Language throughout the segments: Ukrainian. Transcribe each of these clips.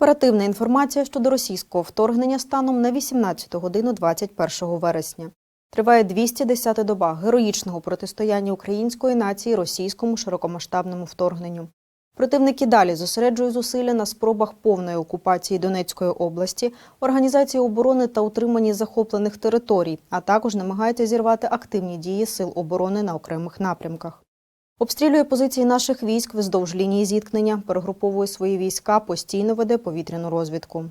Оперативна інформація щодо російського вторгнення станом на 18 годину 21 вересня. Триває 210-та доба героїчного протистояння української нації російському широкомасштабному вторгненню. Противники далі зосереджують зусилля на спробах повної окупації Донецької області, організації оборони та утриманні захоплених територій, а також намагаються зірвати активні дії сил оборони на окремих напрямках. Обстрілює позиції наших військ вздовж лінії зіткнення, перегруповує свої війська, постійно веде повітряну розвідку.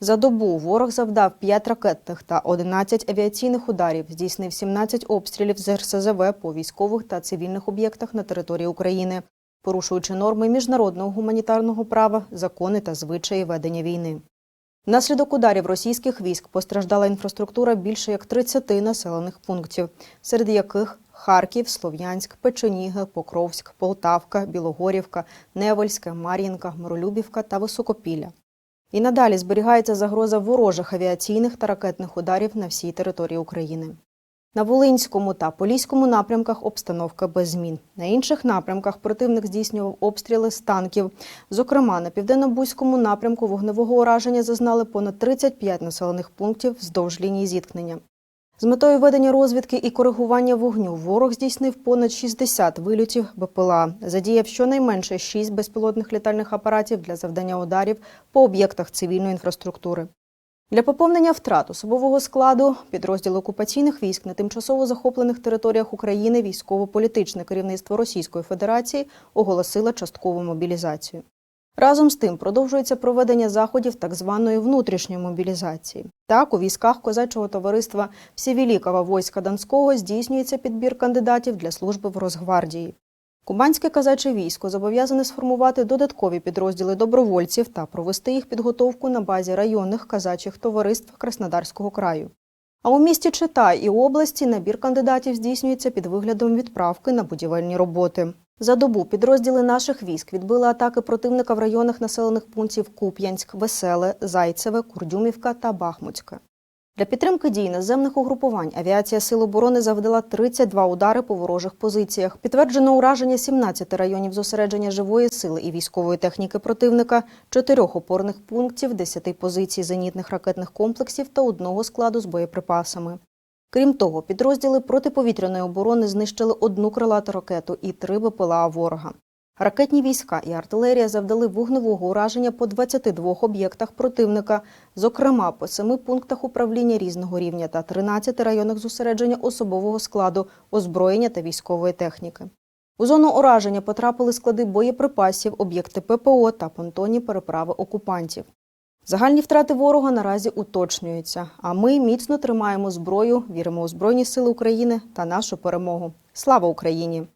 За добу ворог завдав 5 ракетних та 11 авіаційних ударів, здійснив 17 обстрілів з РСЗВ по військових та цивільних об'єктах на території України, порушуючи норми міжнародного гуманітарного права, закони та звичаї ведення війни. Внаслідок ударів російських військ постраждала інфраструктура більше як 30 населених пунктів, серед яких Харків, Слов'янськ, Печеніги, Покровськ, Полтавка, Білогорівка, Невельська, Мар'їнка, Миролюбівка та Високопілля. І надалі зберігається загроза ворожих авіаційних та ракетних ударів на всій території України. На Волинському та Поліському напрямках обстановка без змін. На інших напрямках противник здійснював обстріли з танків. Зокрема, на південно-бузькому напрямку вогневого ураження зазнали понад 35 населених пунктів вздовж лінії зіткнення. З метою ведення розвідки і коригування вогню ворог здійснив понад 60 вильотів БПЛА, задіяв щонайменше 6 безпілотних літальних апаратів для завдання ударів по об'єктах цивільної інфраструктури. Для поповнення втрат особового складу підрозділи окупаційних військ на тимчасово захоплених територіях України військово-політичне керівництво Російської Федерації оголосило часткову мобілізацію. Разом з тим продовжується проведення заходів так званої внутрішньої мобілізації. Так, у військах козачого товариства Всевілікова войска Донського здійснюється підбір кандидатів для служби в Росгвардії. Кубанське казаче військо зобов'язане сформувати додаткові підрозділи добровольців та провести їх підготовку на базі районних казачих товариств Краснодарського краю. А у місті Читай і області набір кандидатів здійснюється під виглядом відправки на будівельні роботи. За добу підрозділи наших військ відбили атаки противника в районах населених пунктів Куп'янськ, Веселе, Зайцеве, Курдюмівка та Бахмутське. Для підтримки дій наземних угрупувань авіація Сил оборони завдала 32 удари по ворожих позиціях. Підтверджено ураження 17 районів зосередження живої сили і військової техніки противника, 4 опорних пунктів, 10 позицій зенітних ракетних комплексів та одного складу з боєприпасами. Крім того, підрозділи протиповітряної оборони знищили одну крилату ракету і три БПЛА ворога. Ракетні війська і артилерія завдали вогневого ураження по 22 об'єктах противника, зокрема по семи пунктах управління різного рівня та 13 районах зосередження особового складу, озброєння та військової техніки. У зону ураження потрапили склади боєприпасів, об'єкти ППО та понтонні переправи окупантів. Загальні втрати ворога наразі уточнюються, а ми міцно тримаємо зброю, віримо у Збройні Сили України та нашу перемогу. Слава Україні!